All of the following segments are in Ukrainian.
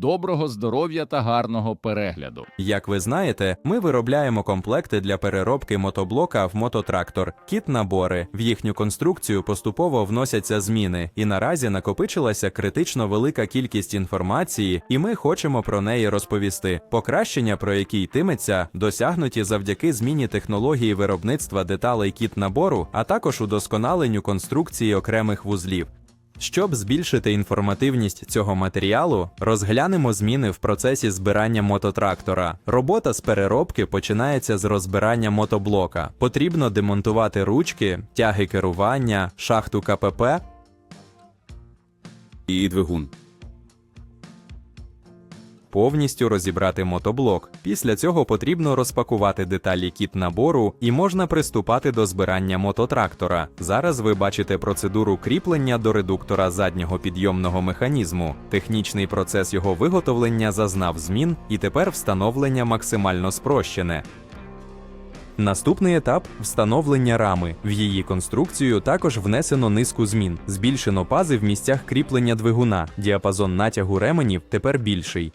Доброго здоров'я та гарного перегляду. Як ви знаєте, ми виробляємо комплекти для переробки мотоблока в мототрактор, кіт-набори. В їхню конструкцію поступово вносяться зміни, і наразі накопичилася критично велика кількість інформації, і ми хочемо про неї розповісти. Покращення, про які йтиметься, досягнуті завдяки зміні технології виробництва деталей кіт-набору, а також удосконаленню конструкції окремих вузлів. Щоб збільшити інформативність цього матеріалу, розглянемо зміни в процесі збирання мототрактора. Робота з переробки починається з розбирання мотоблока. Потрібно демонтувати ручки, тяги керування, шахту КПП і двигун. Повністю розібрати мотоблок. Після цього потрібно розпакувати деталі кіт набору і можна приступати до збирання мототрактора. Зараз ви бачите процедуру кріплення до редуктора заднього підйомного механізму. Технічний процес його виготовлення зазнав змін, і тепер встановлення максимально спрощене. Наступний етап встановлення рами. В її конструкцію також внесено низку змін. Збільшено пази в місцях кріплення двигуна. Діапазон натягу ременів тепер більший.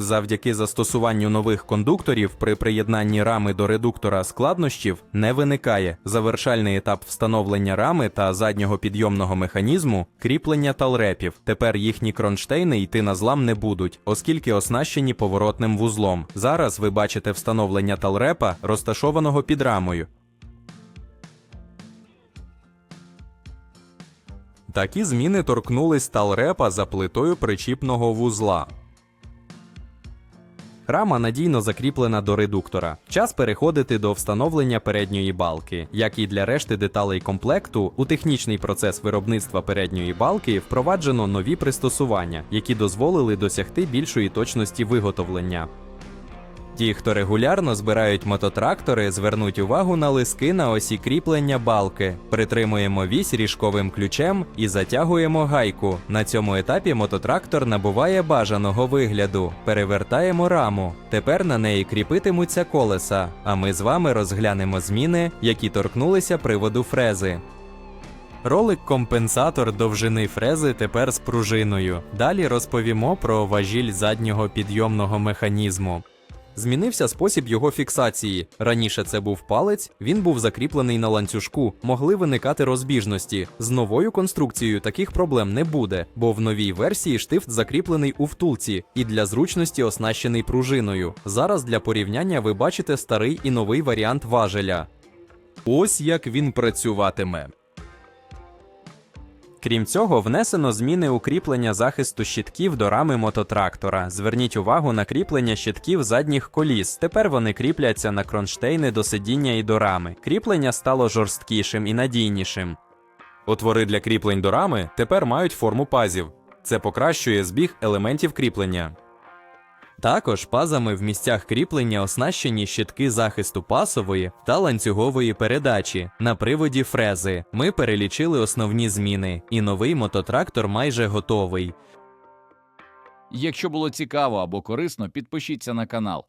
Завдяки застосуванню нових кондукторів при приєднанні рами до редуктора складнощів не виникає. Завершальний етап встановлення рами та заднього підйомного механізму кріплення талрепів. Тепер їхні кронштейни йти на злам не будуть, оскільки оснащені поворотним вузлом. Зараз ви бачите встановлення талрепа, розташованого під рамою. Такі зміни торкнулись талрепа за плитою причіпного вузла. Рама надійно закріплена до редуктора. Час переходити до встановлення передньої балки. Як і для решти деталей комплекту, у технічний процес виробництва передньої балки впроваджено нові пристосування, які дозволили досягти більшої точності виготовлення. Ті, хто регулярно збирають мототрактори, звернуть увагу на лиски на осі кріплення балки. Притримуємо вісь ріжковим ключем і затягуємо гайку. На цьому етапі мототрактор набуває бажаного вигляду. Перевертаємо раму. Тепер на неї кріпитимуться колеса. А ми з вами розглянемо зміни, які торкнулися приводу фрези. Ролик-компенсатор довжини фрези тепер з пружиною. Далі розповімо про важіль заднього підйомного механізму. Змінився спосіб його фіксації. Раніше це був палець, він був закріплений на ланцюжку, могли виникати розбіжності. З новою конструкцією таких проблем не буде, бо в новій версії штифт закріплений у втулці і для зручності оснащений пружиною. Зараз для порівняння ви бачите старий і новий варіант важеля. Ось як він працюватиме. Крім цього, внесено зміни у кріплення захисту щитків до рами мототрактора. Зверніть увагу на кріплення щитків задніх коліс. Тепер вони кріпляться на кронштейни до сидіння і до рами. Кріплення стало жорсткішим і надійнішим. Отвори для кріплень до рами тепер мають форму пазів. Це покращує збіг елементів кріплення. Також пазами в місцях кріплення оснащені щитки захисту пасової та ланцюгової передачі на приводі фрези. Ми перелічили основні зміни, і новий мототрактор майже готовий. Якщо було цікаво або корисно, підпишіться на канал.